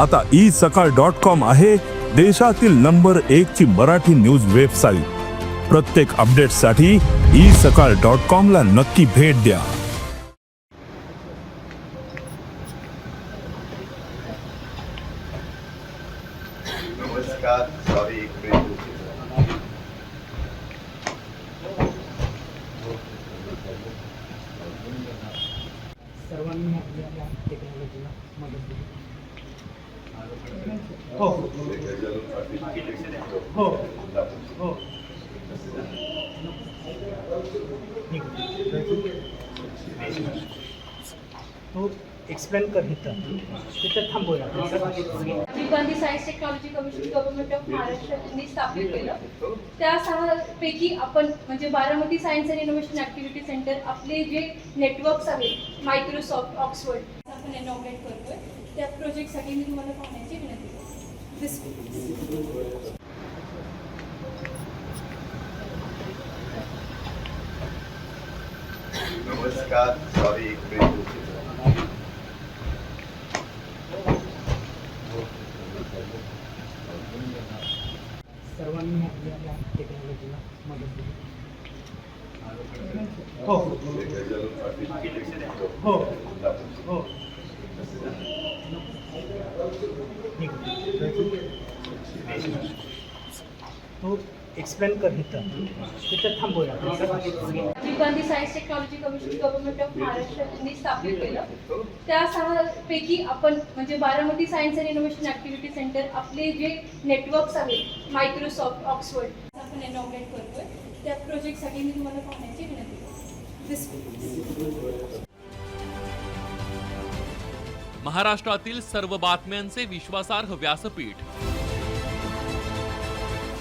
आता ई सकाळ dot com आहे देशातील नंबर एक ची मराठी न्यूज वेबसाईट. प्रत्येक अपडेटसाठी ई सकाळ डॉट कॉम ला नक्की भेट द्या. नमस्कार सॉरी सर्वांनी आपल्याला टेक्नॉलॉजीला मदत दिली. हो हो. हो. हो. तो एक्सप्लेन कर इथं. तिथं थांबूया. Gandhi science technology commission government of महाराष्ट्राने स्थापित केलं. त्या सहा पैकी आपण म्हणजे Baramati science and innovation activity centre आपले जे नेटवर्क्स आहेत मायक्रोसॉफ्ट ऑक्सफर्ड आपण इनॉग्रेट करतोय. त्या प्रोजेक्टसाठी मी तुम्हाला पाहण्याची विनंती करते. नमस्कार सॉरी एक मिनिट सर्वांनी आपल्याला टेक्नॉलॉजीला मदत दिली. हो. हो. हो. तो एक्सप्लेन कर इथं. तिथं थांबूया. Gandhi science technology commission government of महाराष्ट्राने स्थापित केलं. त्या सहा पैकी आपण म्हणजे Baramati science and innovation activity centre आपले जे नेटवर्क्स आहेत मायक्रोसॉफ्ट ऑक्सफर्ड आपण इनॉग्रेट करतोय. त्या प्रोजेक्टसाठी मी तुम्हाला पाहण्याची विनंती महाराष्ट्रातील सर्व बातम्यांचे विश्वासार्ह व्यासपीठ